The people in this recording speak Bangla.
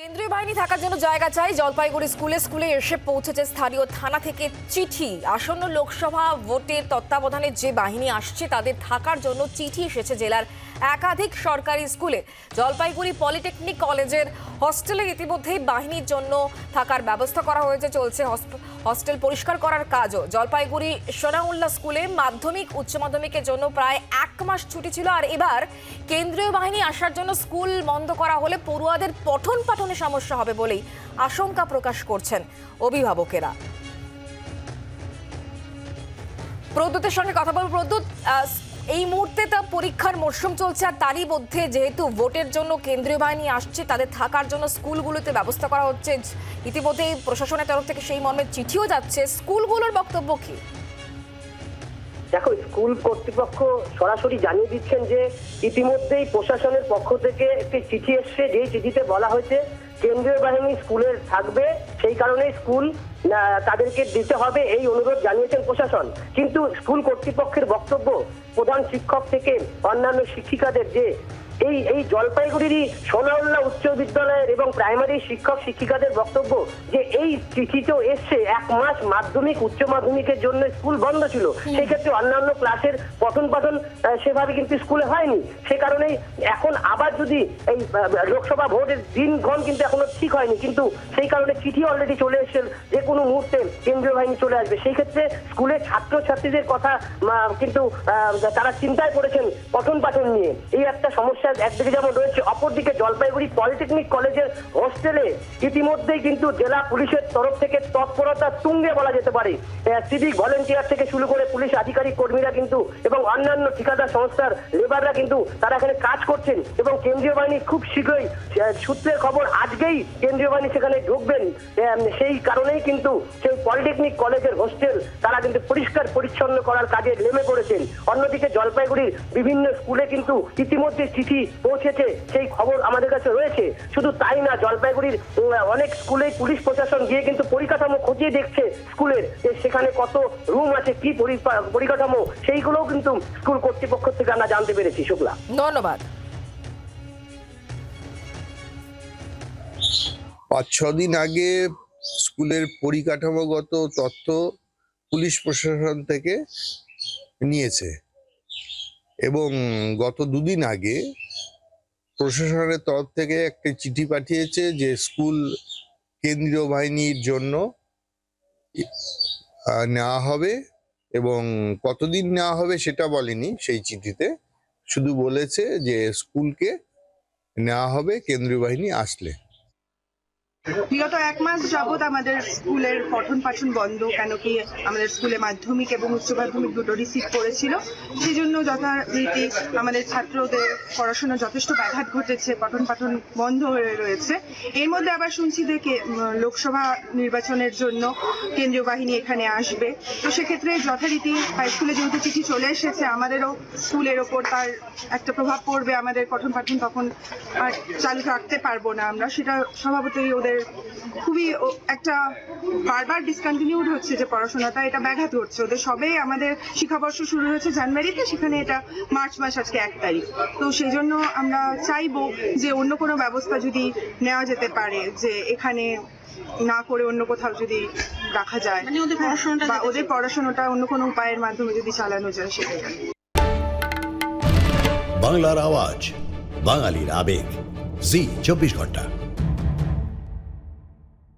কেন্দ্রীয় বাহিনী থাকার জন্য জায়গা চাই। জলপাইগুড়ি স্কুলে স্কুলে এসে পৌঁছেছে স্থানীয় থানা থেকে চিঠি। আসন্ন লোকসভা ভোটের তত্ত্বাবধানে যে বাহিনী আসছে, তাদের থাকার জন্য চিঠি এসেছে জেলার একাধিক সরকারি স্কুলে। জলপাইগুড়ি পলিটেকনিক কলেজের হস্টেলে ইতিমধ্যেই বাহিনীর জন্য থাকার ব্যবস্থা করা হয়েছে, চলছে হস্টেল পরিষ্কার করার কাজও। জলপাইগুড়ি সোনাউল্লাহ স্কুলে মাধ্যমিক, উচ্চ মাধ্যমিকের জন্য প্রায় এক মাস ছুটি ছিল। আর এবার কেন্দ্রীয় বাহিনী আসার জন্য স্কুল বন্ধ করা হলে পড়ুয়াদের পঠন পাঠনে সমস্যা হবে বলেই আশঙ্কা প্রকাশ করছেন অভিভাবকেরা। প্রদ্যুতের সঙ্গে কথা বলব। প্রদ্যুৎ এই মুহূর্তে তা পরীক্ষার মরশুম চলছে আর তারই মধ্যে যেহেতু ভোটের জন্য কেন্দ্রীয় বাহিনী আসছে, তাদের থাকার জন্য স্কুলগুলোতে ব্যবস্থা করা হচ্ছে। ইতিমধ্যেই প্রশাসনের তরফ থেকে সেই মর্মে চিঠিও যাচ্ছে। স্কুলগুলোর বক্তব্য কি? দেখো, স্কুল কর্তৃপক্ষ সরাসরি জানিয়ে দিচ্ছেন যে ইতিমধ্যেই প্রশাসনের পক্ষ থেকে একটি চিঠি এসছে। যেই চিঠিতে বলা হয়েছে কেন্দ্রীয় বাহিনী স্কুলে থাকবে, সেই কারণে স্কুল তাদেরকে দিতে হবে এই অনুরোধ জানিয়েছেন প্রশাসন। কিন্তু স্কুল কর্তৃপক্ষের বক্তব্য প্রধান শিক্ষক থেকে অন্যান্য শিক্ষিকাদের যে এই এই জলপাইগুড়িরই সোনাউল্লাহ উচ্চ বিদ্যালয়ের এবং প্রাইমারি শিক্ষক শিক্ষিকাদের বক্তব্য যে এই চিঠিতেও এসছে এক মাস মাধ্যমিক উচ্চ মাধ্যমিকের জন্য স্কুল বন্ধ ছিল। সেই ক্ষেত্রে অন্যান্য ক্লাসের পঠন পাঠন সেভাবে কিন্তু স্কুলে হয়নি। সে কারণেই এখন আবার যদি এই লোকসভা ভোটের দিনক্ষণ কিন্তু এখনও ঠিক হয়নি। কিন্তু সেই কারণে চিঠি অলরেডি চলে এসছে যে কোনো মুহূর্তে কেন্দ্রীয় বাহিনী চলে আসবে। সেই ক্ষেত্রে স্কুলের ছাত্র ছাত্রীদের কথা কিন্তু তারা চিন্তায় পড়েছেন পঠন পাঠন নিয়ে। এই একটা সমস্যা একদিকে যেমন রয়েছে। অপরদিকে জলপাইগুড়ি পলিটেকনিক কলেজের হোস্টেলে ইতিমধ্যেই কিন্তু জেলা পুলিশের তরফ থেকে তৎপরতা তুঙ্গে বলা যেতে পারে। সিভিক ভলেন্টিয়ার থেকে শুরু করে পুলিশ আধিকারিক কর্মীরা কিন্তু এবং অন্যান্য ঠিকাদার সংস্থার লেবাররা কিন্তু তারা এখানে কাজ করছেন এবং কেন্দ্রীয় বাহিনী খুব শীঘ্রই সূত্রের খবর আজকেই কেন্দ্রীয় বাহিনী সেখানে ঢুকবেন। সেই কারণেই কিন্তু সেই পলিটেকনিক কলেজের হোস্টেল তারা কিন্তু পরিষ্কার পরিচ্ছন্ন করার কাজে নেমে পড়েছেন। অন্যদিকে জলপাইগুড়ির বিভিন্ন স্কুলে কিন্তু ইতিমধ্যে চিঠি পৌঁছেছে সেই খবর আমাদের কাছে রয়েছে। শুধু তাই না জলপাইগুড়ির অনেক স্কুলেই পুলিশ প্রশাসন গিয়ে কিন্তু পরিকাঠামো খতিয়ে দেখছে স্কুলের যে সেখানে কত রুম আছে কি পরিকাঠামো সেইগুলোও কিন্তু স্কুল কর্তৃপক্ষ থেকে আমরা জানতে পেরেছি। শুক্লা। ধন্যবাদ। পাঁচ ছ দিন আগে স্কুলের পরিকাঠামোগত তথ্য পুলিশ প্রশাসন থেকে নিয়েছে। এবং গত দুদিন আগে প্রশাসনের তরফ থেকে একটা চিঠি পাঠিয়েছে যে স্কুল কেন্দ্রীয় বাহিনীর জন্য নেওয়া হবে এবং কতদিন নেওয়া হবে সেটা বলেনি সেই চিঠিতে। শুধু বলেছে যে স্কুলকে নেওয়া হবে, কেন্দ্রীয় বাহিনী আসলে। বিগত এক মাস যাবৎ আমাদের স্কুলের পঠন পাঠন বন্ধ, কেন কি আমাদের স্কুলে মাধ্যমিক এবং উচ্চ মাধ্যমিক দুটো রিসিভ করেছিল। সেই জন্য যথারীতি আমাদের ছাত্রদের পড়াশোনা যথেষ্ট ব্যাঘাত ঘটেছে, পঠন পাঠন বন্ধ হয়ে রয়েছে। এর মধ্যে আবার শুনছি যে লোকসভা নির্বাচনের জন্য কেন্দ্রীয় বাহিনী এখানে আসবে। তো সেক্ষেত্রে যথারীতি হাই স্কুলে যেহেতু চিঠি চলে এসেছে, আমাদেরও স্কুলের ওপর তার একটা প্রভাব পড়বে। আমাদের পঠন পাঠন তখন আর চালু রাখতে পারব না আমরা। সেটা স্বভাবতই ওদের খুবই একটা বারবার ডিসকন্টিনিউড হচ্ছে যে পড়াশোনাটা এটা ব্যাঘাত ঘটছে। ওদের সবে আমাদের শিক্ষাবর্ষ শুরু হয়েছে জানুয়ারিতে সেখানে এটা মার্চ মাস আজকে এক তারিখ। তো সেই জন্য আমরা চাইব যে অন্য কোনো ব্যবস্থা যদি নেওয়া যেতে পারে যে এখানে না করে অন্য কোথাও যদি রাখা যায়। মানে ওদের পড়াশোনাটা বা ওদের পড়াশোনাটা অন্য কোনো উপায়ের মাধ্যমে যদি চালানো যায় সেটাই বাংলার আওয়াজ বাঙালির আবেগ। জি চব্বিশ ঘণ্টা।